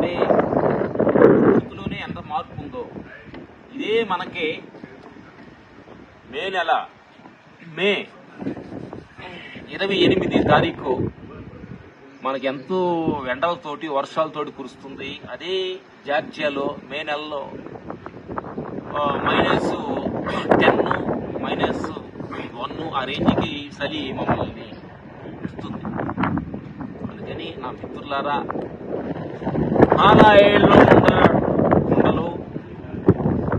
అంటే ఇందులోనే ఎంత మార్పు ఉందో. ఇదే మనకి మే నెల మే ఇరవై ఎనిమిది తారీఖు మనకి ఎంతో ఎండలతోటి వర్షాలతోటి కురుస్తుంది. అదే జార్జియాలో మే నెలలో మైనస్ టెన్ మైనస్ వన్ ఆ రేంజ్కి చలి మమ్మల్ని ఇస్తుంది కానీ నా మిత్రులారా. హిమాలయాల్లో ఉన్న కొండలు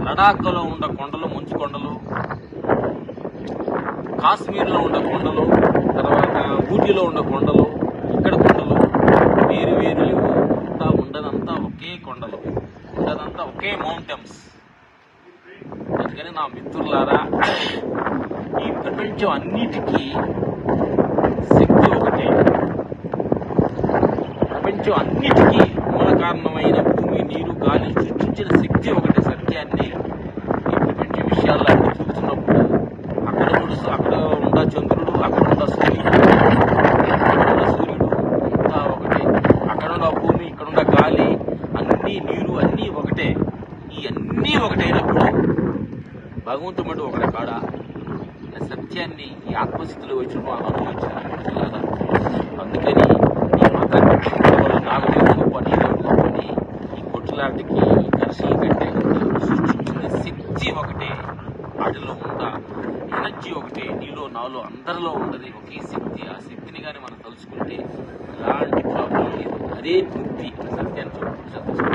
లడాఖ్లో ఉన్న కొండలు మంచు కొండలు కాశ్మీర్లో ఉన్న కొండలు తర్వాత ఊటీలో ఉన్న కొండలు ఇక్కడ కొండలు వేరు వేరు అంతా ఉండదంతా ఒకే కొండలు ఉండదంతా ఒకే మౌంటైన్స్ అందుకని నా మిత్రులారా ఈ ప్రపంచం అన్నిటికీ శక్తి ఒకటే ప్రపంచం అన్నిటికీ మూల కారణమైన భూమి నీరు గాలి సృష్టించిన శక్తి ఒకటే సత్యాన్ని ఈ ప్రపంచ విషయాల్లో అన్ని చూస్తున్నప్పుడు అక్కడ కూడా అక్కడ ఉన్న చంద్రుడు అక్కడ ఉన్న సూర్యుడు ఉన్న సూర్యుడు అంతా ఒకటే. అక్కడ ఉన్న భూమి ఇక్కడ ఉన్న గాలి అన్ని నీరు అన్నీ ఒకటే. ఈ అన్నీ ఒకటైనప్పుడు భగవంతుడు మటు ఒకటే కాడా? సత్యాన్ని ఈ ఆత్మస్థితిలో వచ్చిన మనం అనుభవించాలి అందుకని ఈ మత ఈ ఘర్షణ కంటే సృష్టించిన శక్తి ఒకటే వాటిలో ఉందా? ఎనర్జీ ఒకటే నీలో నాలో అందరిలో ఉన్నది ఒకే శక్తి. ఆ శక్తిని కానీ మనం తలుచుకుంటే ఎలాంటి ప్రాబ్లం లేదు. అదే తృప్తి సత్యాన్ని చూపించాలి